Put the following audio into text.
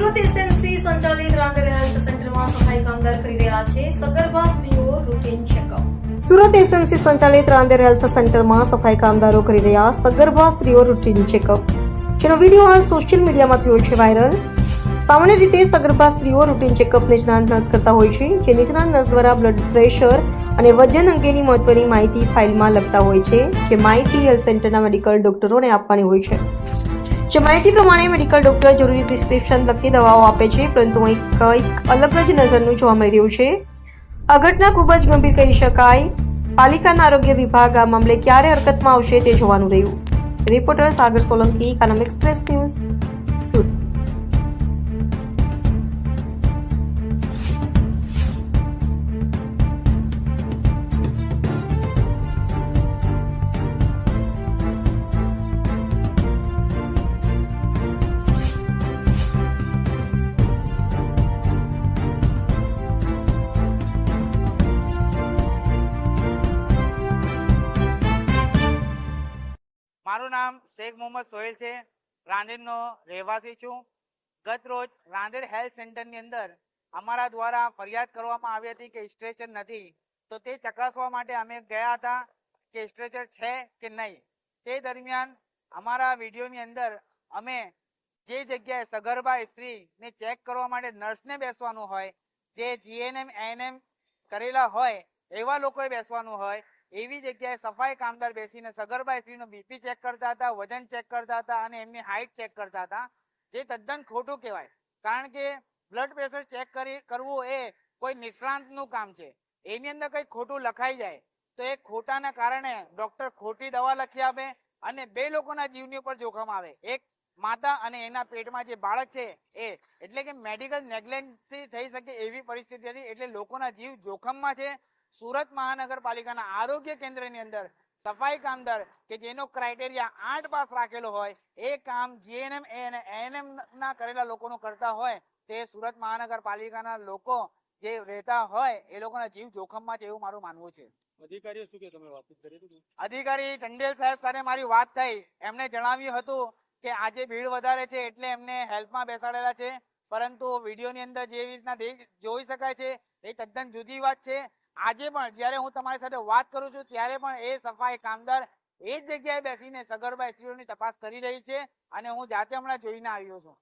સુરત સંચાલિત રાંદેર હેલ્થ સેન્ટરમાં સફાઈ કામદાર કરી રહ્યા છે. સગર્ભા સ્ત્રીઓ રૂટીન ચેકઅપ. સુરત એસએમસી સંચાલિત રાંદેર હેલ્થ સેન્ટરમાં સફાઈ કામદારો કરી રહ્યા સગર્ભા સ્ત્રીઓ રૂટીન ચેકઅપ. જેનો વીડિયો હાલ સોશિયલ મીડિયામાં થયો છે વાયરલ. સામાન્ય રીતે સગર્ભા સ્ત્રીઓ રૂટીન ચેકઅપ નિષ્ણાંત નર્સ કરતા હોય છે, જે નિષ્ણાંત નર્સ દ્વારા બ્લડ પ્રેશર અને વજન અંગેની મહત્વની માહિતી ફાઇલમાં લખતા હોય છે, જે માહિતી હેલ્થ સેન્ટરના મેડિકલ ડોક્ટરોને આપવાની હોય છે. જે માહિતી પ્રમાણે મેડિકલ ડોક્ટર જરૂરી પ્રિસ્ક્રિપ્શન લખી દવાઓ આપે છે, પરંતુ અહીં કંઈક અલગ જ નજરનું જોવા મળી રહ્યું છે. આ ઘટના ખૂબ જ ગંભીર કહી શકાય. પાલિકાના આરોગ્ય વિભાગ આ મામલે ક્યારે હરકતમાં આવશે તે જોવાનું રહ્યું. Reporter Sagar Solanki Kanam express news મારું નામ શેખ મોહમ્મદ સોહેલ છે. રાંદેરનો રહેવાસી છું. ગત રોજ રાંદેર હેલ્થ સેન્ટરની અંદર અમારા દ્વારા ફરિયાદ કરવામાં આવી હતી કે સ્ટ્રેચર નથી. તો તે ચકાસવા માટે અમે ગયા હતા કે સ્ટ્રેચર છે કે નહીં. તે દરમિયાન અમારા વિડીયોની અંદર અમે જે જગ્યાએ સગર્ભા સ્ત્રીને ચેક કરવા માટે નર્સને બેસવાનું હોય, જે જીએનએમ એનએમ કરેલા હોય, એવા લોકોએ બેસવાનું હોય એવી જગ્યાએ સફાઈ કામદાર બેસીને સગર્ભા સ્ત્રીનો બીપી ચેક કરતા હતા, વજન ચેક કરતા હતા અને એમની હાઈટ ચેક કરતા હતા, જે તદ્દન ખોટું કહેવાય. કારણ કે બ્લડ પ્રેશર ચેક કરી, કરવું એ કોઈ નિષ્ણાંતનું કામ છે. એની અંદર કંઈ ખોટું લખાઈ જાય, તો એ ખોટાના કારણે ડોક્ટર ખોટી દવા લખી આપે અને બે લોકોના જીવની ઉપર જોખમ આવે. એક માતા અને એના પેટમાં જે બાળક છે એ, એટલે કે મેડિકલ નેગ્લેન્સી થઈ શકે એવી પરિસ્થિતિ હતી, એટલે લોકોના જીવ જોખમમાં છે સુરત મહાનગરપાલિકાના આરોગ્ય કેન્દ્રની અંદર સફાઈ કામદાર કે જેનો ક્રાઇટેરિયા આઠ પાસ રાખેલો હોય એ કામ જીએનએમ અને એએનએમ ના કરેલા લોકોનો કરતા હોય તે સુરત મહાનગરપાલિકાના લોકો જે રહેતા હોય એ લોકોના જીવ જોખમમાં છે એવું મારું માનવું છે. અધિકારીઓ શું કે તમે વાતચીત કરી અધિકારી ટંડેલ સાહેબ સાથે મારી વાત થઈ. એમને જણાવ્યું હતું કે આજે ભીડ વધારે છે એટલે એમને હેલ્પમાં બેસાડેલા છે. પરંતુ વિડીયોની અંદર જેવી રીતના જોઈ શકાય છે. એ તદ્દન જુદી વાત છે. આજે પણ, જ્યારે હું તમારી સાથે વાત કરું છું, ત્યારે પણ એ સફાઈ કામદાર એ જગ્યાએ બેસીને સગર્ભા સ્ત્રીઓની તપાસ કરી રહી છે અને હું જાતે હમણાં જોઈને આવ્યો છું.